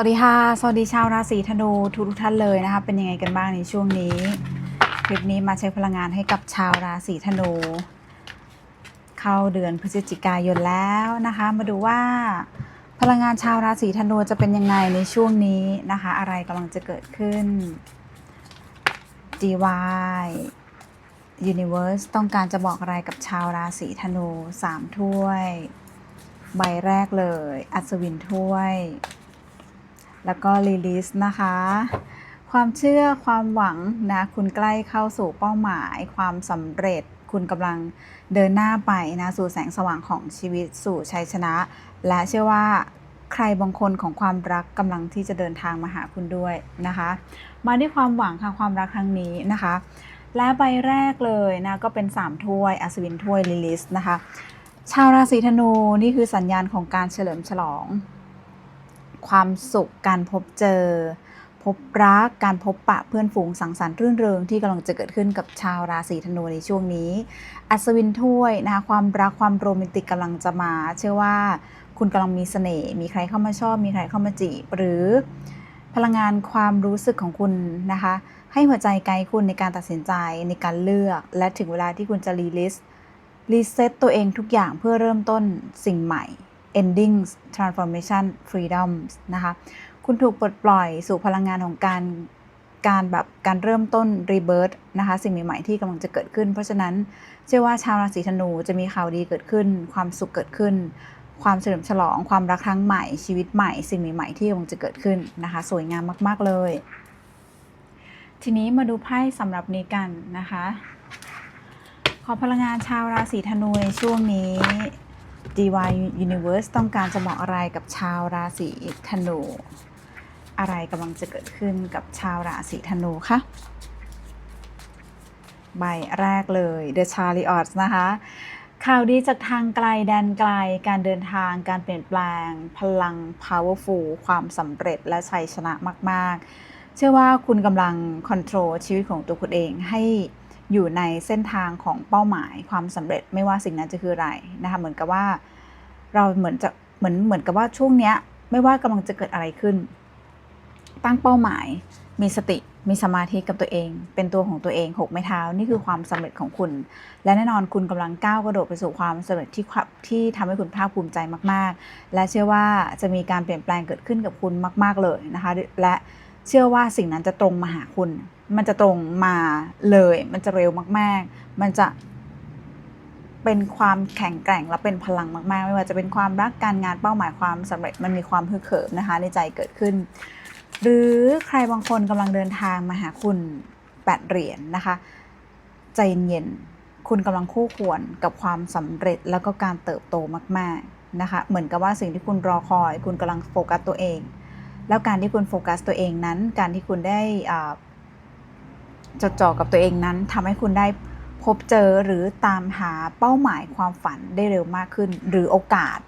วัสดีค่ะ สวัสดีชาวราศีธนูทุกทุกท่านเลยนะคะ เป็นยังไงกันบ้างในช่วงนี้ คลิปนี้มาใช้พลังงานให้กับชาวราศีธนู เข้าเดือนพฤศจิกายนแล้วนะคะ มาดูว่า พลังงานชาวราศีธนูจะเป็นยังไงในช่วงนี้นะคะ อะไรกำลังจะเกิดขึ้น DY Universe ต้องการจะบอกอะไรกับชาวราศีธนูสามถ้วย ใบแรกเลย อัศวินถ้วย แล้วก็รีลิสนะคะ ความเชื่อความหวังนะคุณใกล้เข้าสู่เป้าหมาย ความสำเร็จคุณกำลังเดินหน้าไปนะสู่แสงสว่างของชีวิตสู่ชัยชนะ และเชื่อว่าใครบางคนของความรักกำลังที่จะเดินทางมาหาคุณด้วยนะคะ มาด้วยความหวังค่ะความรักครั้งนี้นะคะ และใบแรกเลยนะก็เป็น 3 ถ้วยอัศวินถ้วยลิลิสนะคะ ชาวราศีธนูนี่คือสัญญาณของการเฉลิมฉลอง ความสุข การพบเจอ พบรัก การพบปะเพื่อนฝูงสังสรรค์รื่นเริงที่กำลังจะเกิดขึ้นกับชาวราศีธนูในช่วงนี้ อัศวินถ้วยนะคะความรักความโรแมนติกกำลังจะมา เชื่อว่าคุณกำลังมีเสน่ห์มีใครเข้ามาชอบ มีใครเข้ามาจีบหรือพลังงานความรู้สึกของคุณนะคะ ให้หัวใจไกด์คุณในการตัดสินใจในการเลือก และถึงเวลาที่คุณจะรีลิสรีเซ็ตตัวเองทุกอย่างเพื่อเริ่มต้นสิ่งใหม่ endings transformation freedom นะคะคุณถูกปลดปล่อยสู่พลังงานของการการแบบการเริ่มต้น rebirth นะคะสิ่งใหม่ๆที่กำลังจะเกิดขึ้น เพราะฉะนั้นเชื่อว่าชาวราศีธนูจะมีข่าวดีเกิดขึ้น ความสุขเกิดขึ้น ความเฉลิมฉลอง ความรักครั้งใหม่ชีวิตใหม่ สิ่งใหม่ๆที่กำลังจะเกิดขึ้นนะคะสวยงามมากๆเลย ทีนี้มาดูไพ่สำหรับนี้กันนะคะ ขอพลังงานชาวราศีธนูในช่วงนี้ DY Universe ต้องการจะบอกอะไรกับชาวราศีธนู อะไรกำลังจะเกิดขึ้นกับชาวราศีธนูคะใบแรกเลย The Chariot นะคะ ข่าวดีจากทางไกลแดนไกล การเดินทางการเปลี่ยนแปลง พลัง powerful ความสำเร็จและชัยชนะมาก ๆ เชื่อว่าคุณกำลังค o n t r o l ชีวิตของตัวคุณเองให้ อยู่ในเส้นทางของเป้าหมายความสำเร็จไม่ว่าสิ่งนั้นจะคืออะไรนะคะเหมือนกับว่าเราเหมือนจะเหมือนเหมือนกับว่าช่วงเนี้ยไม่ว่ากำลังจะเกิดอะไรขึ้น ตั้งเป้าหมาย มีสติมีสมาธิกับตัวเอง เป็นตัวของตัวเองหกไม้เท้านี่คือความสำเร็จของคุณ และแน่นอนคุณกำลังก้าวกระโดดไปสู่ความสำเร็จที่ที่ทำให้คุณภาคภูมิใจมาก ๆ และเชื่อว่าจะมีการเปลี่ยนแปลงเกิดขึ้นกับคุณมาก ๆเลยนะคะและเชื่อว่าสิ่งนั้นจะตรงมาหาคุณ มันจะตรงมาเลย มันจะเร็วมาก ๆ มันจะเป็นความแข็งแกร่งและเป็นพลังมาก ๆ ไม่ว่าจะเป็นความรักการงานเป้าหมายความสำเร็จมันมีความฮึกเหิมนะคะ ในใจเกิดขึ้น หรือใครบางคนกำลังเดินทางมาหาคุณแปดเหรียญนนะคะ ใจเย็นๆคุณกำลังคู่ควรกับความสำเร็จแล้วก็การเติบโตมาก ๆ นะคะ เหมือนกับว่าสิ่งที่คุณรอคอย คุณกำลังโฟกัสตัวเอง แล้วการที่คุณโฟกัสตัวเองนั้น การที่คุณได้อ่า จดจ่อกับตัวเองนั้นทำให้คุณได้พบเจอหรือตามหาเป้าหมายความฝันได้เร็วมากขึ้น หรือโอกาส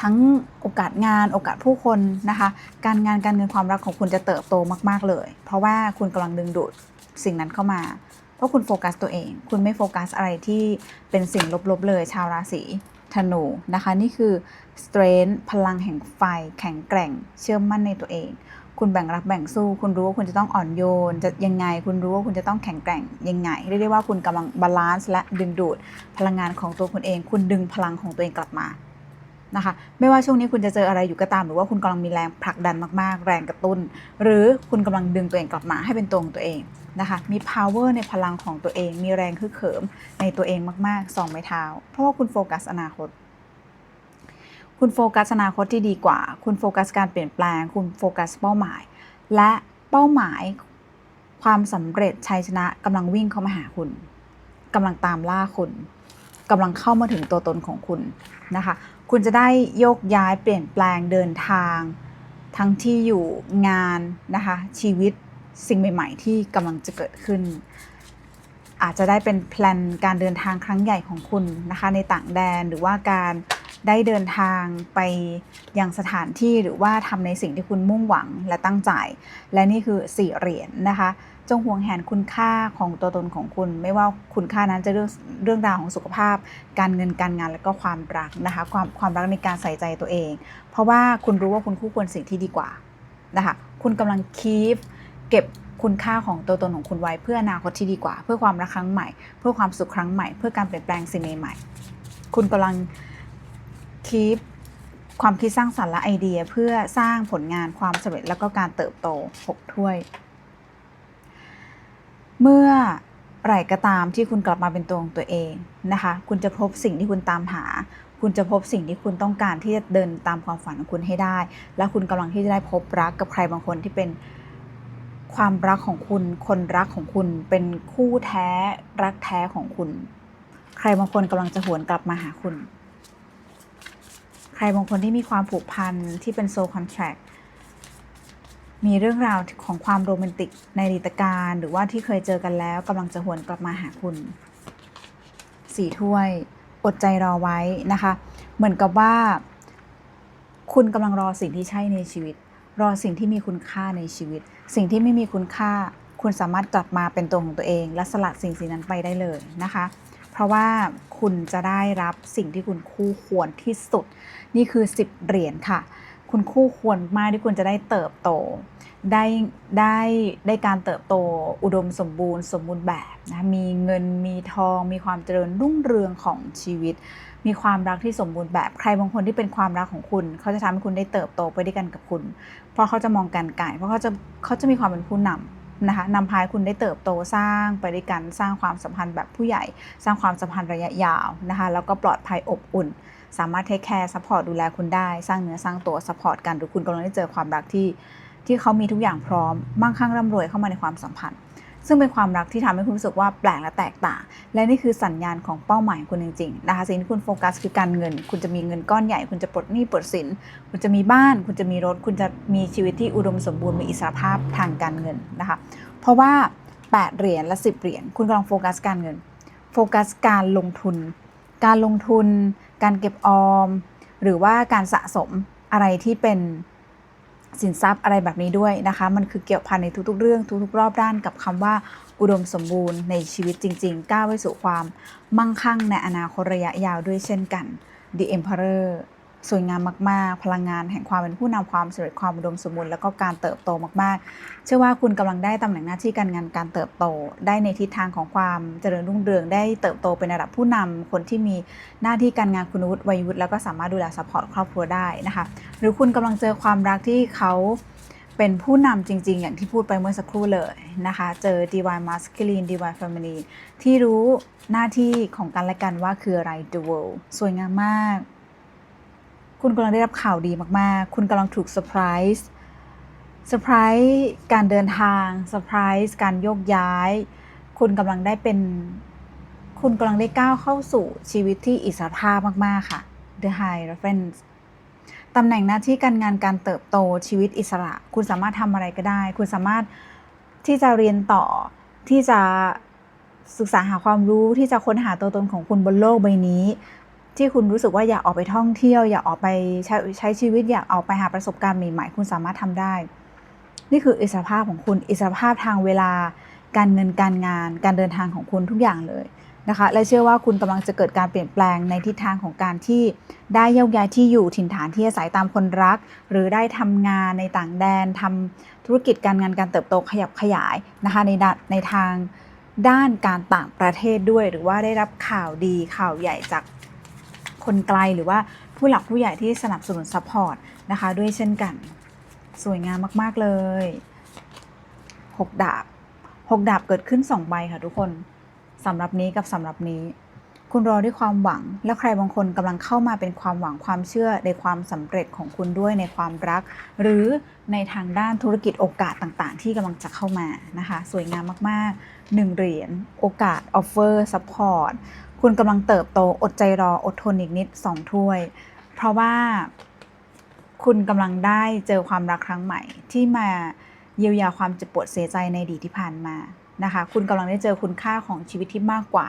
ทั้งโอกาสงานโอกาสผู้คนนะคะ การงานการเงินความรักของคุณจะเติบโตมาก ๆ เลย เพราะว่าคุณกำลังดึงดูดสิ่งนั้นเข้ามา เพราะคุณโฟกัสตัวเอง คุณไม่โฟกัสอะไรที่เป็นสิ่งลบ ๆ เลย ชาวราศีธนูนะคะ นี่คือ strength พลังแห่งไฟ แข็งแกร่ง เชื่อมั่นในตัวเอง คุณแบ่งรับแบ่งสู้ คุณรู้ว่าคุณจะต้องอ่อนโยน จะยังไง คุณรู้ว่าคุณจะต้องแข็งแกร่งยังไง เรียกได้ว่าคุณกำลังบาลานซ์และดึงดูดพลังงานของตัวคุณเอง คุณดึงพลังของตัวเองกลับมานะคะ ไม่ว่าช่วงนี้คุณจะเจออะไรอยู่ก็ตาม หรือว่าคุณกำลังมีแรงผลักดันมาก ๆ แรงกระตุ้น หรือคุณกำลังดึงตัวเองกลับมาให้เป็นตัวของตัวเองนะคะ มี power ในพลังของตัวเอง มีแรงฮึกเหิมในตัวเองมาก ๆสองไม้เท้า เพราะว่าคุณโฟกัสอนาคต คุณโฟกัสอนาคตที่ดีกว่า คุณโฟกัสการเปลี่ยนแปลง คุณโฟกัสเป้าหมาย และเป้าหมายความสำเร็จชัยชนะกำลังวิ่งเข้ามาหาคุณกำลังตามล่าคุณกำลังเข้ามาถึงตัวตนของคุณนะคะ คุณจะได้โยกย้ายเปลี่ยนแปลงเดินทาง ทั้งที่อยู่งานนะคะ ชีวิตสิ่งใหม่ ๆ ที่กำลังจะเกิดขึ้น อาจจะได้เป็นแพลนการเดินทางครั้งใหญ่ของคุณนะคะ ในต่างแดนหรือว่าการ ได้เดินทางไปยังสถานที่หรือว่าทำในสิ่งที่คุณมุ่งหวังและตั้งใจ และนี่คือสี่เหรียญนนะคะ จงห่วงแหนคุณค่าของตัวตนของคุณ ไม่ว่าคุณค่านั้นจะเรื่องเรื่องราวของสุขภาพ การเงินการงานและก็ความรักนะคะ ความความรักในการใส่ใจตัวเอง เพราะว่าคุณรู้ว่าคุณคู่ควรสิ่งที่ดีกว่านะคะคุณกำลังคีฟเก็บคุณค่าของตัวตนของคุณไว้ เพื่ออนาคตที่ดีกว่า เพื่อความรักครั้งใหม่ เพื่อความสุขครั้งใหม่ เพื่อการเปลี่ยนแปลงสิ่งใหม่ๆคุณกำลัง คีฟความคิดสร้างสรรค์และไอเดียเพื่อสร้างผลงานความสำเร็จแล้วก็การเติบโตหกถ้วย เมื่อไหร่ก็ตามที่คุณกลับมาเป็นตัวของตัวเองนะคะ คุณจะพบสิ่งที่คุณตามหา คุณจะพบสิ่งที่คุณต้องการที่จะเดินตามความฝันของคุณให้ได้ และคุณกำลังที่จะได้พบรักกับใครบางคนที่เป็นความรักของคุณ คนรักของคุณ เป็นคู่แท้รักแท้ของคุณ ใครบางคนกำลังจะหวนกลับมาหาคุณ ใครบางคนที่มีความผูกพันที่เป็นโซลคอนแทรคมีเรื่องราวของความโรแมนติกในอดีตการหรือว่าที่เคยเจอกันแล้วกำลังจะหวนกลับมาหาคุณสี่ถ้วย อดใจรอไว้นะคะ เหมือนกับว่า คุณกำลังรอสิ่งที่ใช่ในชีวิต รอสิ่งที่มีคุณค่าในชีวิต สิ่งที่ไม่มีคุณค่า คุณสามารถกลับมาเป็นตัวของตัวเอง และสลัดสิ่งสิ่งนั้นไปได้เลยนะคะ เพราะว่าคุณจะได้รับสิ่งที่คุณคู่ควรที่สุด นี่คือ 10 เหรียญค่ะ คุณคู่ควรมากที่คุณจะได้เติบโต ได้ได้ได้การเติบโตอุดมสมบูรณ์ สมบูรณ์แบบนะมีเงินมีทอง มีความเจริญรุ่งเรืองของชีวิต มีความรักที่สมบูรณ์แบบใครบางคนที่เป็นความรักของคุณ เขาจะทำให้คุณได้เติบโตไปด้วยกันกับคุณ เพราะเขาจะมองการไก่เพราะเขาจะเขาจะมีความเป็นผู้นำ นะคะนำพาคุณได้เติบโตสร้างไปด้วยกันสร้างความสัมพันธ์แบบผู้ใหญ่ สร้างความสัมพันธ์ระยะยาวนะคะแล้วก็ปลอดภัยอบอุ่น สามารถเทคแคร์ซัพพอร์ตดูแลคุณได้ สร้างเนื้อสร้างตัวซัพพอร์ตกันหรือคุณกำลังได้เจอความรักที่ที่เขามีทุกอย่างพร้อมมั่งคั่งร่ำรวยเข้ามาในความสัมพันธ์ ซึ่งเป็นความรักที่ทำให้คุณรู้สึกว่าแปลกและแตกต่าง และนี่คือสัญญาณของเป้าหมายของคุณจริงๆนะคะสิ่งที่คุณโฟกัสคือการเงิน คุณจะมีเงินก้อนใหญ่ คุณจะปลดหนี้ปลดสิน คุณจะมีบ้าน คุณจะมีรถ คุณจะมีชีวิตที่อุดมสมบูรณ์มีอิสรภาพทางการเงินนะคะ เพราะว่า 8 เหรียญและ 10 เหรียญคุณกำลังโฟกัสการเงิน โฟกัสการลงทุน การลงทุน การเก็บออม หรือว่าการสะสมอะไรที่เป็น สินทรัพย์อะไรแบบนี้ด้วยนะคะ มันคือเกี่ยวพันในทุกๆ เรื่องทุกๆ รอบด้านกับคำว่าอุดมสมบูรณ์ในชีวิตจริง ๆ ก้าวไปสู่ความมั่งคั่งในอนาคตระยะยาวด้วยเช่นกัน The Emperor สวยงามมาก ๆ พลังงานแห่งความเป็นผู้นำความสำเร็จความอุดมสมบูรณ์แล้วก็การเติบโตมาก ๆ เชื่อว่าคุณกำลังได้ตำแหน่งหน้าที่การงานการเติบโต ได้ในทิศทางของความเจริญรุ่งเรือง ได้เติบโตเป็นระดับผู้นำคนที่มีหน้าที่การงานคุณวุฒิวัยวุฒิแล้วก็สามารถดูแลซัพพอร์ตครอบครัวได้นะคะ หรือคุณกำลังเจอความรักที่เขาเป็นผู้นำจริง ๆ อย่างที่พูดไปเมื่อสักครู่เลยนะคะ เจอ divine masculine divine feminine ที่รู้หน้าที่ของกันและกันว่าคืออะไร the world สวยงามมาก คุณกำลังได้รับข่าวดีมาก ๆ คุณกำลังถูกเซอร์ไพรส์เซอร์ไพรส์การเดินทางเซอร์ไพรส์การโยกย้าย คุณกำลังได้เป็น คุณกำลังได้ก้าวเข้าสู่ชีวิตที่อิสรภาพมาก ๆ ค่ะ The High Reference ตำแหน่งหน้าที่การงานการเติบโตชีวิตอิสระ คุณสามารถทำอะไรก็ได้ คุณสามารถที่จะเรียนต่อที่จะศึกษาหาความรู้ที่จะค้นหาตัวตนของคุณบนโลกใบนี้ ที่คุณรู้สึกว่าอยากออกไปท่องเที่ยว อยากออกไปใช้ใช้ชีวิตอยากออกไปหาประสบการณ์ใหม่ๆ คุณสามารถทำได้ นี่คืออิสรภาพของคุณอิสรภาพทางเวลา การเงินการงาน การเดินทางของคุณทุกอย่างเลยนะคะและเชื่อว่าคุณกำลังจะเกิดการเปลี่ยนแปลงในทิศทางของการที่ได้โยกย้ายที่อยู่ถิ่นฐานที่อาศัยตามคนรัก หรือได้ทำงานในต่างแดนทำธุรกิจการงานการเติบโตขยับขยายนะคะในด้านในทางด้านการต่างประเทศด้วย หรือว่าได้รับข่าวดีข่าวใหญ่จาก คนไกลหรือว่าผู้หลักผู้ใหญ่ที่สนับสนุนซัพพอร์ตนะคะ ด้วยเช่นกัน สวยงามมาก ๆ เลยหกดาบหกดาบเกิดขึ้นสองใบค่ะทุกคนสำหรับนี้กับสำหรับนี้ คุณรอด้วยความหวัง และใครบางคนกำลังเข้ามาเป็นความหวังความเชื่อในความสำเร็จของคุณด้วยในความรัก หรือในทางด้านธุรกิจโอกาสต่างๆ ที่กำลังจะเข้ามานะคะ สวยงามมากๆหนึ่งเหรียญโอกาสออฟเฟอร์ซัพพอร์ต คุณกำลังเติบโตอดใจรออดทนอีกนิดสองถ้วย เพราะว่าคุณกำลังได้เจอความรักครั้งใหม่ ที่มาเยียวยาความเจ็บปวดเสียใจในอดีตที่ผ่านมานะคะ คุณกำลังได้เจอคุณค่าของชีวิตที่มากกว่า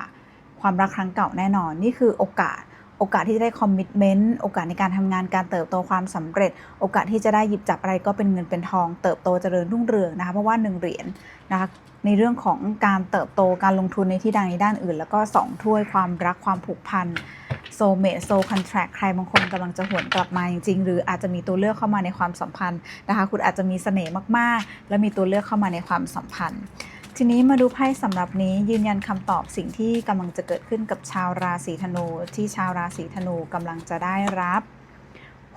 ความรักครั้งเก่าแน่นอน นี่คือโอกาส โอกาสที่จะได้คอมมิชเมนต์โอกาสในการทำงานการเติบโตความสำเร็จ โอกาสที่จะได้หยิบจับอะไรก็เป็นเงินเป็นทอง เติบโตเจริญรุ่งเรืองนะคะเพราะว่าหนึ่งเหรียญนะคะในเรื่องของการเติบโตการลงทุนในที่ดังในด้านอื่น แล้วก็สองถ้วยความรักความผูกพันโซเมทโซคอนแทรคใครบางคนกำลังจะหวนกลับมาจริงๆ หรืออาจจะมีตัวเลือกเข้ามาในความสัมพันธ์นะคะคุณอาจจะมีเสน่ห์มากๆ และมีตัวเลือกเข้ามาในความสัมพันธ์ ทีนี้มาดูไพ่สำหรับนี้ยืนยันคำตอบสิ่งที่กำลังจะเกิดขึ้นกับชาวราศีธนู ที่ชาวราศีธนูกำลังจะได้รับ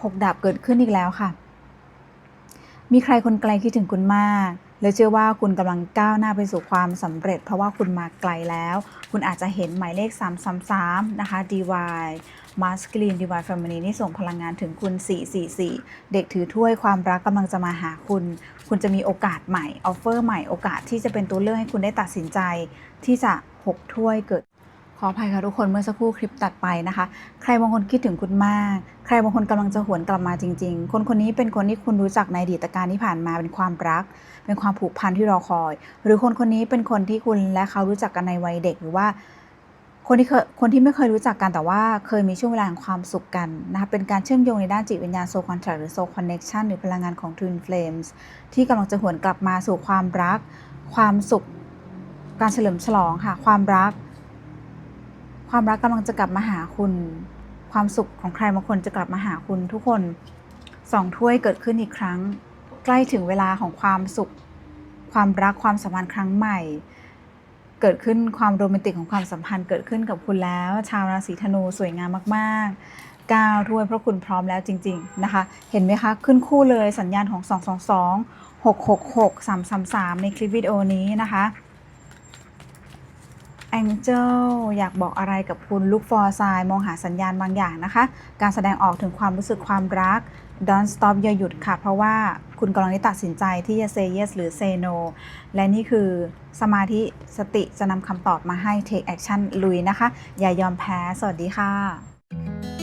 หกดาบเกิดขึ้นอีกแล้วค่ะ มีใครคนไกลคิดถึงคุณมาก และเชื่อว่าคุณกำลังก้าวหน้าไปสู่ความสำเร็จ เพราะว่าคุณมาไกลแล้ว คุณอาจจะเห็นหมายเลข 333 นะคะ DY Masculine DY Feminine นี่ส่งพลังงานถึงคุณ 444 เด็กถือถ้วยความรักกำลังจะมาหาคุณ คุณจะมีโอกาสใหม่ ออฟเฟอร์ใหม่ โอกาสที่จะเป็นตัวเลือกให้คุณได้ตัดสินใจที่จะหกถ้วยเกิด ขออภัยค่ะทุกคนเมื่อสักครู่คลิปตัดไปนะคะ ใครบางคนคิดถึงคุณมาก ใครบางคนกำลังจะหวนกลับมาจริง ๆ คนคนนี้เป็นคนที่คุณรู้จักในอดีตการที่ผ่านมาเป็นความรัก เป็นความผูกพันที่รอคอย หรือคนคนนี้เป็นคนที่คุณและเขารู้จักกันในวัยเด็กหรือว่า คนที่เคยคนที่ไม่เคยรู้จักกันแต่ว่าเคยมีช่วงเวลาแห่งความสุขกันนะคะเป็นการเชื่อมโยงในด้านจิตวิญญาณโซคอนแทรหรือโซคอนเน็ชันหรือพลังงานของ Twin Flames ที่กำลังจะหวนกลับมาสู่ความรัก ความสุข การเฉลิมฉลองค่ะความรัก ความรักกำลังจะกลับมาหาคุณ ความสุขของใครบางคนจะกลับมาหาคุณทุกคนสองถ้วยเกิดขึ้นอีกครั้ง ใกล้ถึงเวลาของความสุข ความรักความสัมพันธ์ครั้งใหม่ เกิดขึ้นความโรแมนติกของความสัมพันธ์เกิดขึ้นกับคุณแล้ว ชาวราศีธนูสวยงามมากๆก้าวถ้วยเพราะคุณพร้อมแล้วจริง ๆนะคะ เห็นไหมคะ ขึ้นคู่เลยสัญญาณของ 222 666 333 ในคลิปวิดีโอนี้นะคะ แองเจลอยากบอกอะไรกับคุณ Look for sign มองหาสัญญาณบางอย่างนะคะ การแสดงออกถึงความรู้สึกความรัก Don't stop อย่าหยุดค่ะ เพราะว่าคุณกำลังได้ตัดสินใจที่จะ say yes หรือ say no และนี่คือสมาธิสติจะนำคำตอบมาให้ take action ลุยนะคะ อย่ายอมแพ้ สวัสดีค่ะ